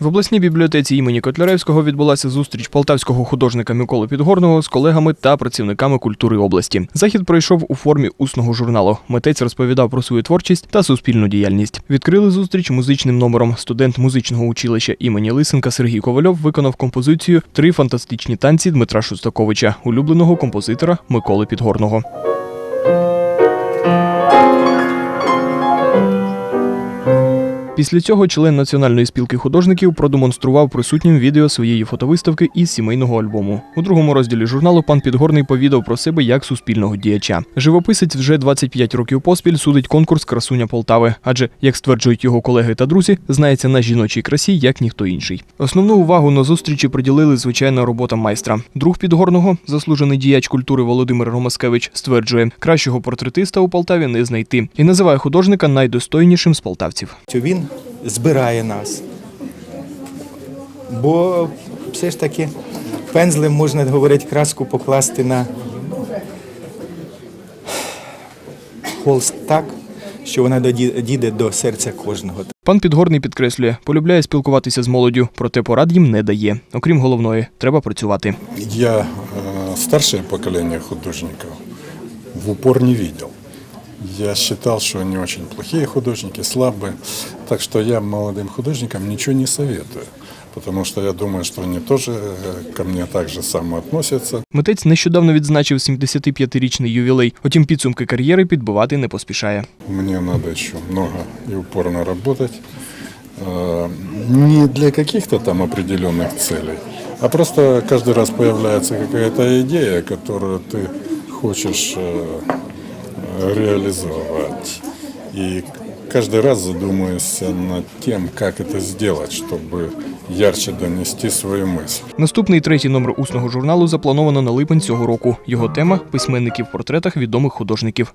В обласній бібліотеці імені Котляревського відбулася зустріч полтавського художника Миколи Підгорного з колегами та працівниками культури області. Захід пройшов у формі усного журналу. Митець розповідав про свою творчість та суспільну діяльність. Відкрили зустріч музичним номером. Студент музичного училища імені Лисенка Сергій Ковальов виконав композицію Три фантастичні танці Дмитра Шостаковича, улюбленого композитора Миколи Підгорного. Після цього член Національної спілки художників продемонстрував присутнім відео своєї фотовиставки із сімейного альбому. У другому розділі журналу пан Підгорний повідав про себе як суспільного діяча. Живописець вже 25 років поспіль судить конкурс Красуня Полтави, адже, як стверджують його колеги та друзі, знається на жіночій красі як ніхто інший. Основну увагу на зустрічі приділили звичайна робота майстра. Друг Підгорного, заслужений діяч культури Володимир Ромаскевич, стверджує, кращого портретиста у Полтаві не знайти і називає художника найдостойнішим з полтавців. він збирає нас. Бо все ж таки пензлем можна говорити, краску покласти на холст так, що вона дійде до серця кожного. Пан Підгорний підкреслює, полюбляє спілкуватися з молоддю, проте порад їм не дає. Окрім головної, треба працювати. Я э, старшее поколение художников в упор не видел. Я считал, что они очень плохие художники, слабые. Так что я молодым художникам ничего не советую. Потому что я думаю, что они тоже э, ко мне так же само относятся. Митець нещодавно відзначив 75-річний ювілей, утім підсумки кар'єри підбивати не поспішає. Мне надо еще много и упорно работать. Э, Не для каких-то там определенных целей, а просто каждый раз появляется какая-то идея, которую ты хочешь э, реализовать. И каждый раз задумаешься над тем, как это сделать, чтобы ярче донести свою мысль. Наступний третій номер усного журналу заплановано на липень цього року. Його тема письменники в портретах відомих художників.